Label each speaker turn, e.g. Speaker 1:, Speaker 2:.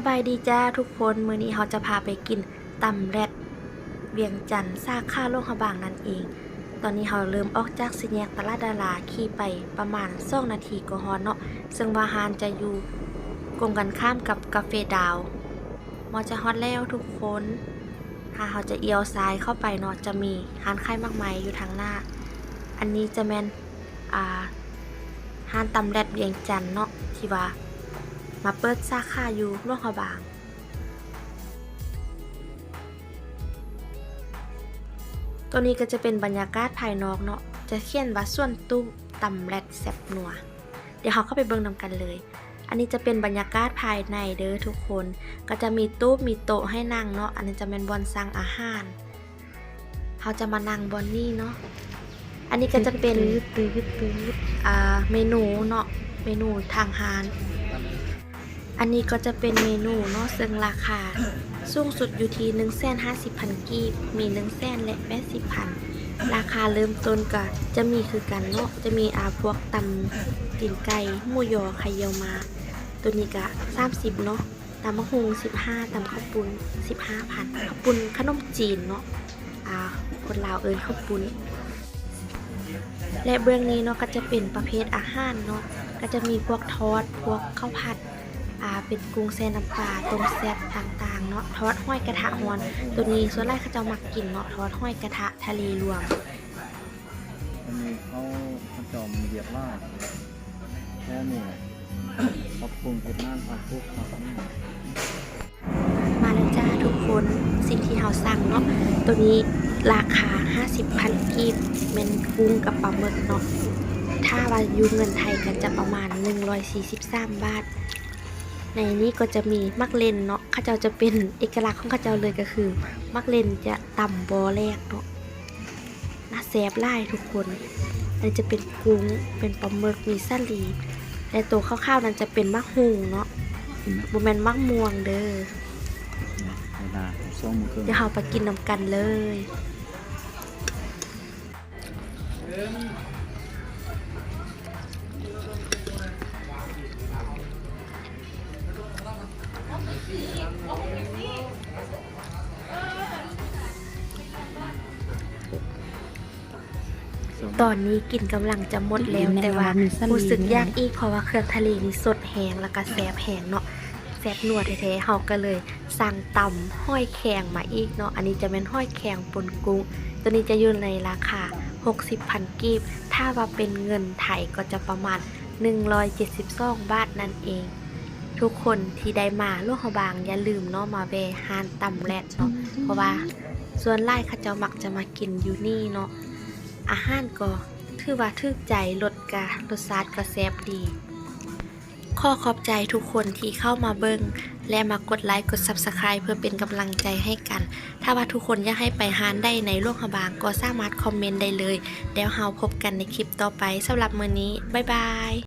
Speaker 1: สบายดีจ้าทุกคนมื้อนี้เราจะพาไปกินตำแรดเวียงจันทร์ซากข้าโลงหบางนั่นเอง ตอนนี้เราเริ่มออกจากสิแยกตลาดดาราขี่ไปประมาณ2นาทีก็ฮอดเนาะซึ่งวาฮานจะอยู่กงกันข้ามกับกาเฟดาวมอจะฮอดแล้วทุกคนถ้าเราจะเอียวซ้ายเข้าไปเนาะจะมีฮานค่มากมายอยู่ทางหน้า อันนี้จะแมนอ่าฮานตำแรดเวียงจันทร์เนาะที่ว่า มาเปิดสาขาอยู่ร่วงเขาบาง ตัวนี้ก็จะเป็นบรรยากาศภายนอกเนาะ จะเขียนว่าส่วนตู้ตำแรดแซบนัว เดี๋ยวเราเข้าไปเบิ่งนำกันเลย อันนี้จะเป็นบรรยากาศภายในเด้อทุกคน ก็จะมีตู้มีโต๊ะให้นั่งเนาะ อันนี้จะเป็นบอนสั่งอาหารเขาจะมานั่งบอนนี่เนาะ อันนี้ก็จะเป็นตื้อตื้ออ่าเมนูเนาะ เมนูทางฮาน อันนี้ก็จะเป็นเมนูเนาะซึ่งราคา สูงสุดอยู่ที่1 5 0 0 0 0กีบ มี1 0 0 0 0และ80,000ราคาเริ่มต้นก็จะมีคือกันเนาะจะมีอาพวกตำตีนไก่หมูยอไข่เยียวมา ตัวนี้ก็30เนาะตำมะฮุง15ตำข้าวปุ้น15,000ข้าวปุ้นขนมจีนเนาะอ่าคนลาวเอิ้นข้าวปุ้นและเบื้องนี้เนาะก็จะเป็นประเภทอาหารเนาะก็จะมีพวกทอดพวกข้าวผัด เป็นกุ้งแซ่น้ำปลาต้มแซ่บต่างๆเนาะทอดห้อยกระทะฮอนตัวนี้ส่วนแรกเขาเจะมักกินเนาะทอดห้อยกระทะทะเลรวม
Speaker 2: อันนี้เขาเขาจอมเหยียบลาดแค่นี้ปรับปรุงเป็นน่านผักพุกผักนี่
Speaker 1: มาแล้วจ้าทุกคนสิ่งที่เราสั่งเนาะตัวนี้ราคา 50พันกีบเป็นกุ้งกับปลาหมึกเนาะถ้าว่าอยูเงินไทยก็จะประมาณ 143 บาท ในนี้ก็จะมีมักเลนเนาะเข้าเจ้าจะเป็นเอกลักษณ์ของเข้าเจ้าเลยก็คือ มักเลนจะต่ำบอแรกเนาะน่าแซบไล่ทุกคนอันนี้จะเป็นกุ้งเป็นปลาหมึกมีสลีและตัวข้าวๆนั้นจะเป็นมะฮุงเนาะโมแมนมักม่วงเด้อ
Speaker 2: เวลาสองมือเครื่อง
Speaker 1: เดี๋ยวเราไปกินนำกันเลย ตอนนี้กินกำลังจะหมดแล้วแต่ว่ารู้สึกยากอีกเพราะว่าเครื่องทะเลนี่สดแหงแล้วก็แสบแหงเนาะแสบนัวแท้ๆเฮาก็เลย สั่งตำห้อยแข็งมาอีกเนาะอันนี้จะเป็นห้อยแข็งปนกุ้ง ตัวนี้จะอยู่ในราคา 60พันกีบ ถ้าว่าเป็นเงินไทยก็จะประมาณ 172 บาทนั่นเอง ทุกคนที่ได้มาล่วงเขาบางอย่าลืมเนาะมาแวะฮานตำแรดเนาะเพราะว่าส่วนไล่เขาเจ้ามักจะมากินอยู่นี่เนาะอาหารก็ถือว่าทึกใจรสกะรสชาติก็แซ่บดีขอขอบใจทุกคนที่เข้ามาเบิ่งและมากดไลค์กด Subscribe เพื่อเป็นกำลังใจให้กัน ถ้าว่าทุกคนอยากให้ไปหานได้ในโลกหบางก็สามารถคอมเมนต์ได้เลย แล้วเราพบกันในคลิปต่อไปสำหรับมื้อนี้ บ๊ายบาย